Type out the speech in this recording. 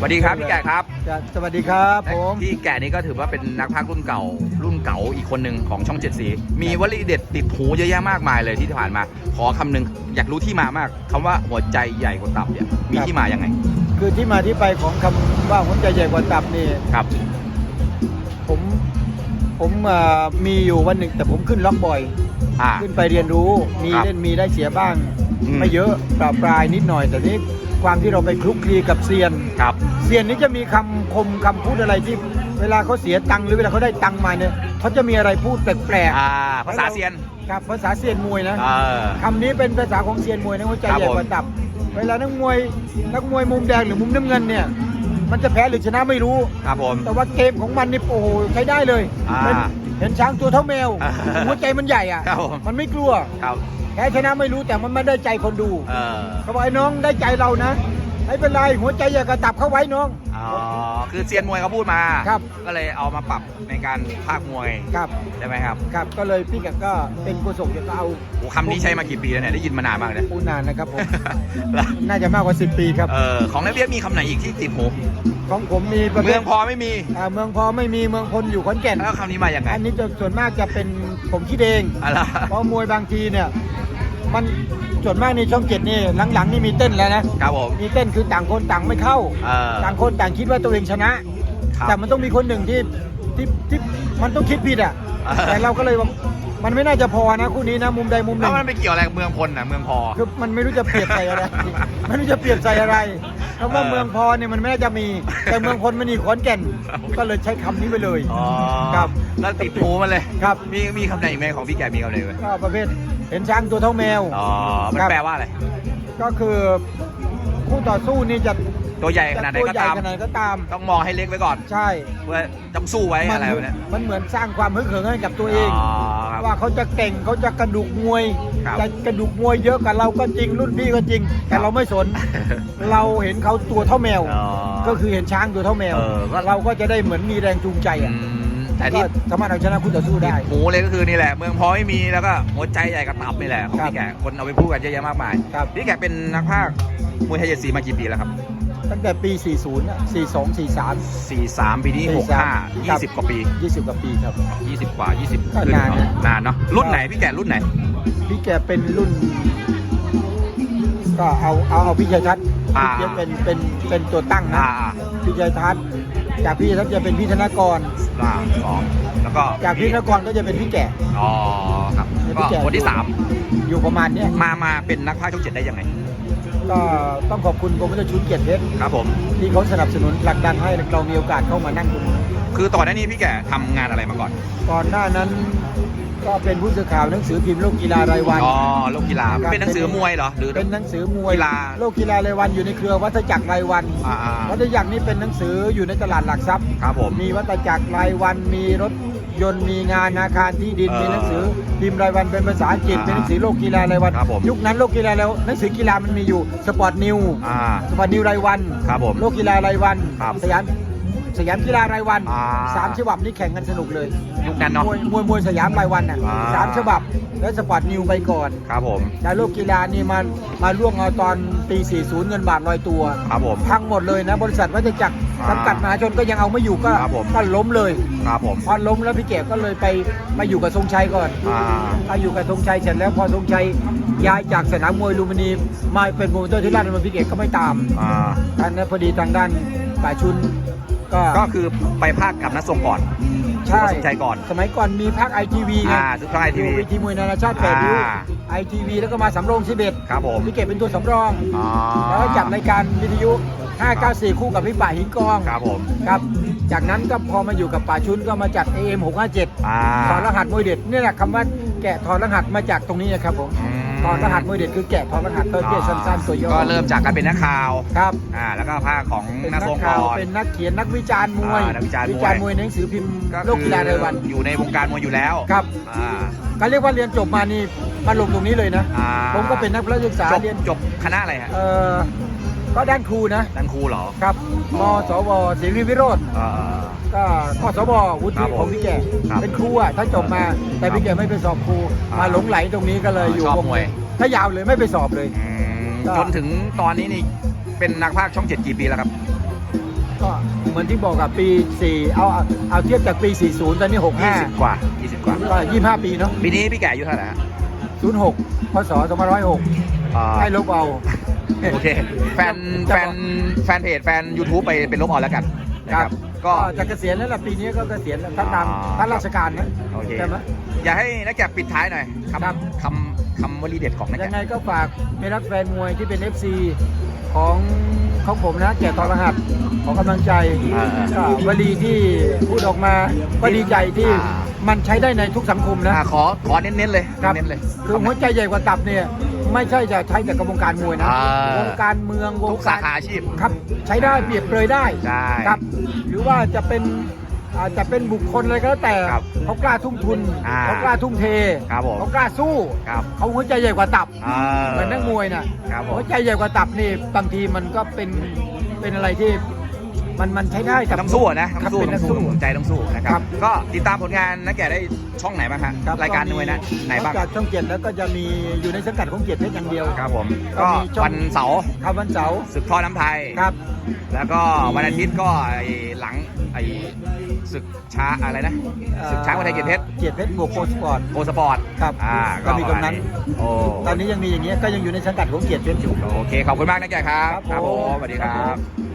สวัสดีครับพี่แกะครับจะสวัสดีครับผมพี่แกะนี่ก็ถือว่าเป็นนักพากย์รุ่นเก่า รุ่นเก่าอีกคนหนึ่งของช่องเจ็ดสีมีวลีเด็ดติดหูเยอะแยะมากมายเลยที่ผ่านมา ขอคำหนึ่งอยากรู้ที่มามากคำว่าหัวใจใหญ่กว่าตับเนี่ยมีที่มายังไง คือที่มาที่ไปของคำว่าหัวใจใหญ่กว่าตับนี่ครับ ผมผมเอ่อมีอยู่วันหนึ่งแต่ผมขึ้นล็อกบ่อยอ่าขึ้นไปเรียนรู้มีครับเล่นมีได้เสียบ้างอืมไม่เยอะปราปรายนิดหน่อยแต่นี้ ความที่เราไปคลุกคลีกับเซียนครับ เซียนนี้จะมีคำคมคำพูดอะไรที่ เวลาเขาเสียตังค์หรือเวลาเขาได้ตังค์มาเนี่ยเขาจะมีอะไรพูดแปลกอ่าภาษาเซียนๆครับภาษาเซียนมวยนะ เออ คำนี้เป็นภาษาของเซียนมวยนะหัวใจครับใหญ่ผม กว่าตับ เวลานักมวยนักมวยมุมแดงหรือมุมน้ำเงินเนี่ย มันจะแพ้หรือชนะไม่รู้ ครับผม แต่ว่าเกมของมันนี่โอ้โหใช้ได้เลยอ่าเป็นเห็นช้างตัวเท่าแมวอ่าหัวใจมันใหญ่อะ ครับผม มันไม่กลัว ครับ แพ้ชนะไม่รู้แต่มันไม่ได้ใจคนดู เออ เขาบอกไอ้น้องได้ใจเรานะ ไม่เป็นไรหัวใจอย่ากระตับเข้าไว้น้อง อ๋อ คือเซียนมวยเขาพูดมา ครับ ก็เลยเอามาปรับในการพากย์มวยครับใช่ไหมครับครับก็เลยพี่กับก็เป็นโฆษกจะเอาโอ้คำนี้ใช้มากี่ปีแล้วเนี่ยได้ยินมานานมากเลย ปูนานนะครับผม น่าจะมากกว่า 10 ปีครับ เออของนักเรียนมีคำไหนอีกที่ติดหูของผมมีประเภเมืทองพอไม่มีอ่าเมืองพอไม่มีเมืองพลอยู่ขอนแก่นแล้วคำนี้มาอย่างไงอันนี้จะส่วนมากจะเป็นผมคิดเองอะไรเพราะมวยบางทีเนี่ย มันส่วนมากในช่องเจ็ดนี่หลังๆนี่มีเต้นแล้วนะครับผม มีเต้นคือต่างคนต่างไม่เข้า เออ ต่างคนต่างคิดว่าตัวเองชนะ ครับแต่มันต้องมีคนหนึ่งที่ที่ที่มันต้องคิดผิดอะเออ แต่เราก็เลยว่ามันไม่น่าจะพอนะคู่นี้นะมุมใดมุมหแล้นึ่วงมันไปเกี่ยวอะไรกับเมืองพลน่ะเมืองพอ คือมันไม่รู้จะเปรียบใส่อะไร ไม่รู้จะเปรียบใส่อะไร คำว่าเออเมืองพอเนี่ยมันไม่น่าจะมี แต่เมืองพลมันมีขอนแก่นครับก็เลยใช้คำนี้ไปเลยอ๋อครับแล้วติดหูมันเลยครับ มีมีคำไหนอีกไหมของพี่แกมีคำไหนไหมก็ประเภทเห็นช้างตัวเท่าแมวอ๋อมันครับแปลว่าอะไรก็คือคู่ต่อสู้นี่จะ ตัวใหญ่ขจะนาดไหนตัวก็ใหญ่ตามขนาดไหนก็ตาม ต้องมองให้เล็กไว้ก่อนใช่ เพื่อต้องสู้ไว้มัอะไรวะเนี่ยมันเหมือนสร้างความฮึกเหิมให้กับตัวเอง อ๋อครับว่าเขาจะเก่งเขาจะกระดูกมวยครับจะกระดูกมวยเยอะกับเราก็จริงรุ่นพี่ก็จริง แต่เราไม่สน เราเห็นเขาตัวเท่าแมว อ๋อก็คือเห็นช้างตัวเท่าแมว เออก็ เราก็จะได้เหมือนมีแรงจูงใจอือะมแต่ก็ที่สามารถเอาชนะคู่ต่อสู้ได้หูเลยก็คือนี่แหละเมืองพอไม่มีแล้วก็หัวใจใหญ่กับตับนี่แหละของครับพี่แกคนเอาไปพูดกันเยอะแยะมากมายครับ พี่แกเป็นนักพากย์มวยไทยเจ็ดสีมากี่ปีแล้วครับ ตั้งแต่ปี 40อะ42 43 43 ปีนี้43 65 ครับ 20 กว่าปี 20 กว่าปีครับ 20 กว่า 20ก็ขึ้นนานนะเนอะนานเนาะรุ่นไหนพี่แกรุ่นไหน พี่แกเป็นรุ่น ก็เอาเอาเอาพี่ชัยทัศน์อ่าพี่แกเป็นเป็นเป็นตัวตั้งนะอ่าอ่าพี่ชัยทัศน์จากพี่ชัยทัศน์จะเป็นพี่ธนกรอ่าสองแล้วก็จากพี่ธนกรก็จะเป็นพี่แก่ อ๋อครับเป็นก็พี่แก่คนที่อยู่ประมาณเนี้ย3มามาเป็นนักพากย์ช่องเจ็ดได้ยังไง ก็ต้องขอบคุณกรมวิทยาชุนเกียรติเพชรครับผม ที่เขาสนับสนุนผลักดันให้เรามีโอกาสเข้ามานั่งตรงนี้คือตอนนั้นนี่พี่แกทำงานอะไรมาก่อนก่อนหน้านั้นก็เป็นผู้สื่อข่าวหนังสือพิมพ์โลกกีฬารายวัน อ๋อโลกกีฬาครับ เป็นหนังสือมวยเหรอหรือ เป็นหนังสือมวยกีฬา โลกกีฬารายวันอยู่ในเครือวัฏจักรรายวัน อ่าอ่าวัฏจักรนี่เป็นหนังสืออยู่ในตลาดหลักทรัพย์ครับผม มีวัฏจักรรายวันมีรถ ยนต์มีงานอาคารที่ดินเออมีหนังสือพิมพ์รายวันเป็นภาษาอังกฤษอ่าเป็นหนังสือโลกกีฬารายวัน ครับผม ยุคนั้นโลกกีฬาแล้วหนังสือกีฬามันมีอยู่สปอร์ตนิวอ่า สปอร์ตนิวรายวัน ครับผมโลกกีฬารายวันครับ สยาม สยามกีฬารายวันอ่าสามฉบับนี้แข่งกันสนุกเลยยุคนั้นเนาะมวยมวยมวยสยามรายวันอะอ่า สามฉบับแล้วสปอร์ตนิวไปก่อนครับผมแต่โลกกีฬานี่มันมาล่วงเอาตอนปี 40 เงินบาทลอยตัวครับผม พังหมดเลยนะ บริษัทวัฏจักรอ่าจำกัดมหาชนก็ยังเอาไม่อยู่ก็ครับผม ก็ล้มเลย ครับผมพอล้มแล้วพี่เก๋ก็เลยไปมาอยู่กับทรงชัยก่อน อ่ามาอยู่กับทรงชัยเสร็จแล้วพอทรงชัยย้ายจากสนามมวยลูมพินีมาเป็นโปรโมเตอร์ที่ราชดำเนินพี่เก๋ก็ไม่ตามอ่า ทางนั้นพอดีทางด้านป่าชุน ก็ ก็คือไปภาคกับนักทรงก่อนใช่สนใจก่อน สมัยก่อนมีพักไอทีวีไงอ่าทุกท่ายทีอยู่วีเวทีมวยนานาชาติแปดริ้วอ่าไอทีวีแล้วก็มาสำโรงสิบเอ็ดครับผมพี่เก๋เป็นตัวสำรองอ๋อแล้วก็จัดรายการวิทยุ 594 คู่กับพี่ป่าหินกองครับผมครับจากนั้นก็พอมาอยู่กับป่าชุนก็มาจัด AM 657อ่าถอดรหัสมวยเด็ดนี่แหละคำว่าแกะถอดรหัสมาจากตรงนี้นะครับผมอืม ถอดรหัสมวยเด็ดคือแกะถอดรหัสเพื่อเพียสั้นๆตัวย่อก็เริ่มจากการเป็นนักข่าวครับอ่าแล้วก็ภาคของเป็นนักนัทรงกก่ข่าวอนเป็นนักเขียนนักวิจารณ์มวยอ่านักวิจารณ์มวยวิจารณ์มวยในหนังสือพิมพ์ก็โลกกีฬารายวันอยู่ในวงการมวยอยู่แล้วครับอ่าก็เรียกว่าเรียนจบมานี่มาลงตรงนี้เลยนะอ่าผมก็เป็นนักศึกษาจบเรียนจบคณะอะไรฮะเอ่อ ก็ด้านครูนะ ดันครูเหรอ ครับมสวศิริวิโรธเอ่อก็ข้อสบวุครัฒิบผมของพี่แก่ครับเป็นครูอะถ้าจบมาแต่พี่แก่ไม่ไปสอบครูอ่ามมาหลงไหลตรงนี้ก็เลยอยู่ชอบวงมวย ถ้ายาวเลยไม่ไปสอบเลย อืมก็ จนถึงตอนนี้นี่เป็นนักพากย์ช่องเจ็ดกี่ปีแล้วครับ ก็เหมือนที่บอกกับปี 4 เอาเอาเอาเทียบจากปี 40 ตอนนี้ 20 กว่า 20 กว่า 65 ก็ 25 ปีเนาะปีนี้พี่แก่อายุเท่าไหร่ฮะ06พศ2506อ่าให้ลบเอา โอเค แฟนจะแฟบนอกแฟนเพจแฟน YouTube ไปเป็นลบออนแล้วกันนะคครัรับ บ ก็ ก็จะเกษียณแล้วล่ะปีนี้ก็เกษียณแล้วถ้าตามอ่าถ้าราชการนะโอเค ใช่ไหม อยากให้นักแกะปิดท้ายหน่อยคครับำคำคำวลีเด็ดของนักยังแกะไงก็ฝากเมรักแฟนมวยที่เป็น FC ของ ของผมนะแก่ทอรหัสขอกำลังใจอ่า ก็วลีที่พูดออกมาก็ดีใจที่อ่ามันใช้ได้ในทุกสังคมนะ อ่าขอขอเน้นๆเลยครับเน้นๆเลย คือหัวใจใหญ่กว่าตับเนี่ยไม่ใช่จะใช้แต่กับวงการมวยนะอ่าว งการเมืองวงทุกสาขาอาชีพ ครับใช้ได้เปรียบเปรยได้ใช่ครับ หรือว่าจะเป็น อาจจะเป็นบุคคลอะไรก็แล้วแต่ครับเขากล้าทุ่มทุนอ่าเขากล้าทุ่มเทครับผมเขากล้าสู้ครับเขาหัวใจใหญ่กว่าตับอ่าเหมือนนักมวยนะครับผม หัวใจใหญ่กว่าตับนี่บางทีมันก็เป็นเป็นอะไรที่มันมันใช้ได้กับต้องสู้อะนะครัต้อบงสู้เป็นต้นัอกงสู้ สู้ใจต้องสู้นะคครัรับ บ ก็ติดตามผลงานนักแกะได้ช่องไหนบ้างฮะคบรายการมวยนะไหนบ้างนอกจากช่องเจ็ดแล้วก็จะมีอยู่ในสังกัดของเจ็ดเพชรอย่างเดียว ครับผมก็ก็มีช่อง วันเสาร์ครับวันเสาร์ศึกท่อน้ำไทย ครับ แล้วก็วันอาทิตย์ก็ไอ้หลังไอ้ ศึกช้าอะไรนะศึกช้างวันไทยเกียรติเพชรเกียรติเพชรบวกโปรสปอร์ตโกสปอร์ตครับอ่าก็มีตรงนั้นโอ้ตอนนี้ยังมีอย่างเงี้ยก็ยังอยู่ในสังกัดของเกียรติเพชรอยู่โอเคขอบคุณมากนะแกครับครับผมสวัสดีครัครับบ